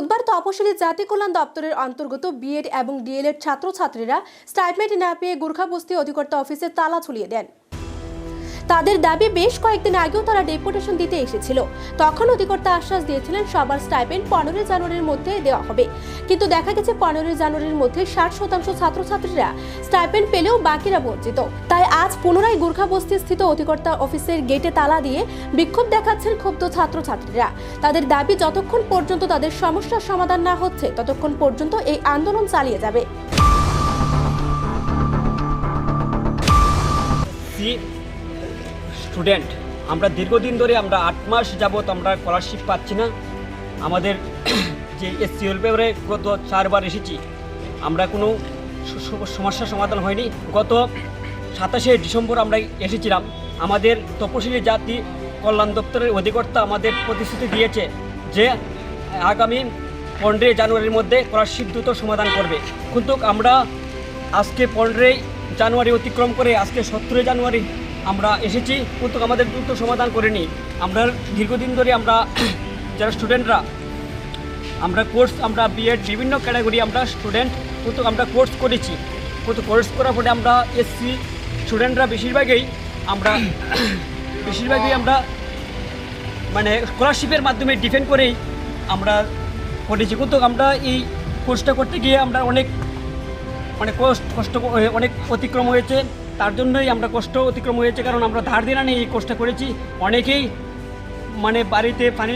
বুধবার তপশিলি জাতি কল্যাণ দপ্তরের অন্তর্গত বিএড এবং ডিএলএড ছাত্রছাত্রীরা স্টাইপমেন্ট না পেয়ে গুর্খাবস্তি অধিকর্তা অফিসে তালা ঝুলিয়ে দেন। তাদের দাবি বেশ কয়েকদিন আগেও তারা ডেপুটেশন দিতে এসেছিল। তখন অধিকর্তা আশ্বাস দিয়েছিলেন সবার স্টাইপেন্ড পনেরোই জানুয়ারির মধ্যে দেওয়া হবে। কিন্তু দেখা গেছে পনেরোই জানুয়ারির মধ্যে ষাট শতাংশ ছাত্রছাত্রীরা স্টাইপেন্ড পেলেও বাকিরা বঞ্চিত। তাই আজ পুনরায় গুর্খাবস্তি স্থিত অধিকর্তা অফিসের গেটে তালা দিয়ে বিক্ষোভ দেখাচ্ছেন ক্ষুব্ধ ছাত্রছাত্রীরা। তাদের দাবি, যতক্ষণ পর্যন্ত তাদের সমস্যার সমাধান না হচ্ছে, ততক্ষণ পর্যন্ত এই আন্দোলন চালিয়ে যাবে। স্টুডেন্ট, আমরা দীর্ঘদিন ধরে আমরা আট মাস যাবত আমরা স্কলারশিপ পাচ্ছি না। আমাদের যে এসসি ওয়েলফেয়ারে গত চারবার এসেছি, আমরা কোনো স- স- সমস্যার সমাধান হয়নি। গত সাতাশে ডিসেম্বর আমরা এসেছিলাম। আমাদের তপশিলি জাতি কল্যাণ দপ্তরের অধিকর্তা আমাদের প্রতিশ্রুতি দিয়েছে যে, আগামী পনেরোই জানুয়ারির মধ্যে স্কলারশিপ দ্রুত সমাধান করবে। কিন্তু আমরা আজকে পনেরোই জানুয়ারি অতিক্রম করে আজকে সতেরোই জানুয়ারি আমরা এসেছি কিন্তু আমাদের দ্রুত সমাধান করিনি আমরা দীর্ঘদিন ধরে আমরা যারা স্টুডেন্টরা আমরা কোর্স আমরা বিএড বিভিন্ন ক্যাটাগরি আমরা স্টুডেন্ট কিন্তু আমরা কোর্স করেছি। কিন্তু কোর্স করার পরে আমরা এসসি স্টুডেন্টরা বেশিরভাগই আমরা বেশিরভাগই আমরা মানে স্কলারশিপের মাধ্যমে ডিফেন্ড করেই আমরা করেছি। কিন্তু আমরা এই কোর্সটা করতে গিয়ে আমরা অনেক অনেক কষ্ট, অনেক অতিক্রম হয়েছে। তার জন্যই আমরা কষ্ট অতিক্রম হয়েছে, কারণ আমরা ধার দেনা নিয়ে এই কোর্সটা করেছি। অনেকেই মানে বাড়িতে পানি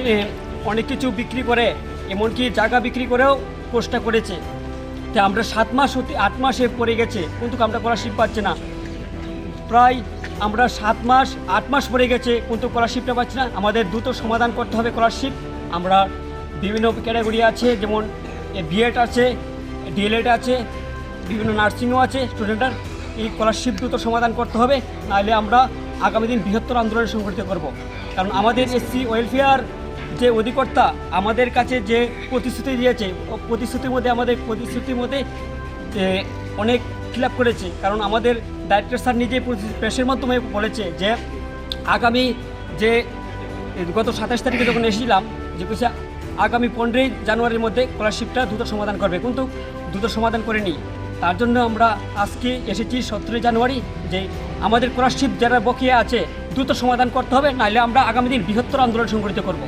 অনেক কিছু বিক্রি করে, এমনকি জায়গা বিক্রি করেও কোর্সটা করেছে। তো আমরা সাত মাস হতে আট মাসে পড়ে গেছে, কিন্তু আমরা স্কলারশিপ পাচ্ছি না। প্রায় আমরা সাত মাস, আট মাস পড়ে গেছে, কিন্তু স্কলারশিপটা পাচ্ছি না। আমাদের দ্রুত সমাধান করতে হবে স্কলারশিপ আমরা বিভিন্ন ক্যাটাগরি আছে, যেমন বিএড আছে ডিএলএড আছে, বিভিন্ন নার্সিংও আছে স্টুডেন্টরা এই স্কলারশিপ দ্রুত সমাধান করতে হবে, নাহলে আমরা আগামী দিন বৃহত্তর আন্দোলন সংগঠিত করব। কারণ আমাদের এসসি ওয়েলফেয়ার যে অধিকর্তা, আমাদের কাছে যে প্রতিশ্রুতি দিয়েছে প্রতিশ্রুতির মধ্যে আমাদের প্রতিশ্রুতির মধ্যে অনেক ফিল করেছে। কারণ আমাদের ডাইরেক্টর স্যার নিজেই প্রেসের মাধ্যমে বলেছে যে, আগামী যে, গত সাতাশ তারিখে যখন এসেছিলাম, যে কিছু আগামী পনেরোই জানুয়ারির মধ্যে স্কলারশিপটা দ্রুত সমাধান করবে। কিন্তু দ্রুত সমাধান করেনি। তার জন্য আমরা আজকে এসেছি সতেরোই জানুয়ারি যে আমাদের স্কলারশিপ যারা বকিয়ে আছে, দ্রুত সমাধান করতে হবে, নাহলে আমরা আগামী দিন বৃহত্তর আন্দোলন সংগঠিত করব।